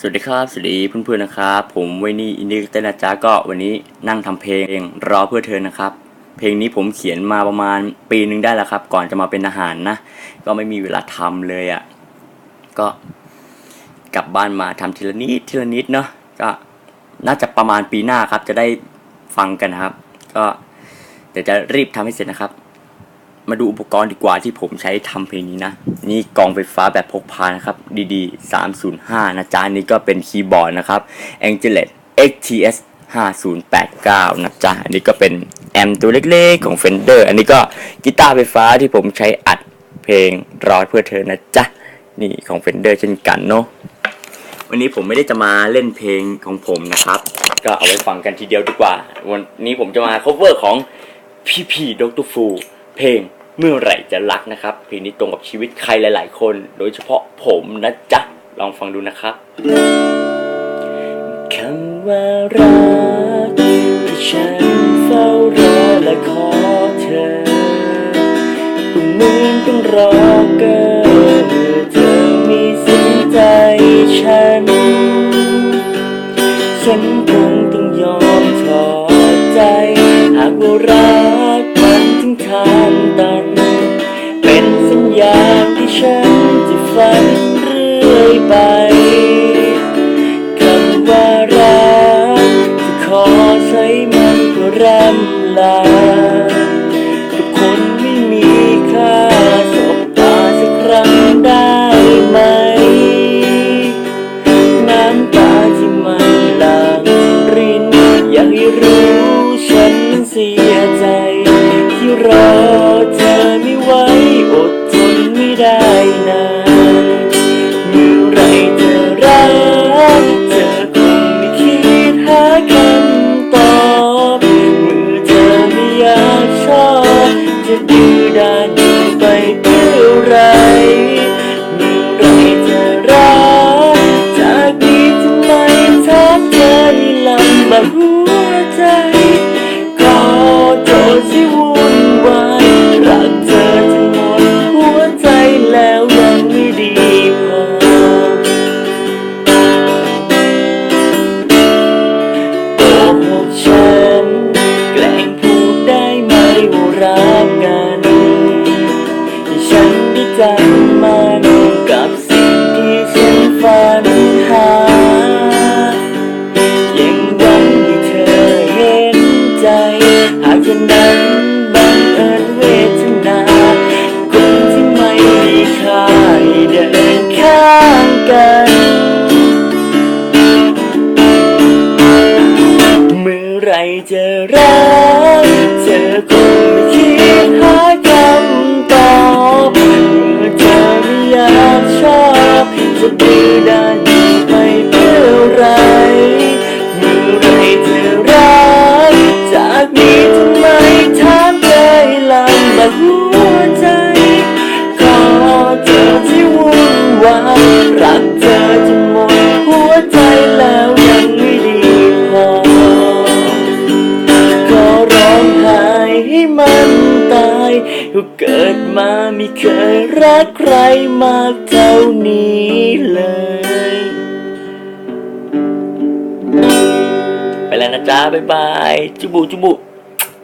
สวัสดีครับ สวัสดีเพื่อนๆนะครับ ผมไวนี่อินดี้เต้นนะจ๊ะก็วันนี้นั่งทำเพลงรอเพื่อเธอนะครับ เพลงนี้ผมเขียนมาประมาณปีหนึ่งได้แล้วครับ ก่อนจะมาเป็นอาหารนะ ก็ไม่มีเวลาทำเลยอะ่ะ ก็กลับบ้านมาทำทีละนิดทีละนิดเนาะ ก็น่าจะประมาณปีหน้าครับ จะได้ฟังกันนะครับ ก็เดี๋ยวจะรีบทำให้เสร็จนะครับ มาดูอุปกรณ์ดีกว่าที่ผมใช้ทำเพลงนี้นะ นี่กองไฟฟ้าแบบพกพานะครับดีๆ305 นะจ๊ะนี่ก็เป็นคีย์บอร์ดนะครับ Angelet XTS 5089 นะจ๊ะ อันนี้ก็เป็นแอมป์ตัวเล็กๆของ Fender อันนี้ก็กีตาร์ไฟฟ้าที่ผมใช้อัดเพลงรอเพื่อเธอนะจ๊ะ นี่ของ Fender เช่นกันเนาะวันนี้ผมไม่ได้จะมาเล่นเพลงของผมนะครับ ก็เอาไว้ฟังกันทีเดียวดีกว่า วันนี้ผมจะมา cover ของพี่พี่ดรฟูเพลง เมื่อไหร่จะรักนะครับเพลงนี้ตรงกับชีวิตใครหลาย ๆ คน โดยเฉพาะผมนะจ๊ะ ลองฟังดูนะครับคำว่ารัก ฉันจะฝันเรื่อยไปคำว่ารักจะขอใช้มันเพื่อรำลา ฉันนั้นบังเอิญเวทนาคนที่ไม่มีค่าให้เดินข้างกัน เมื่อไรจะรักเธอ เกิดมาไม่เคยรักใครมากเท่านี้เลย ไปแล้วนะจ๊ะ บ๊ายบาย จุบุจุบุ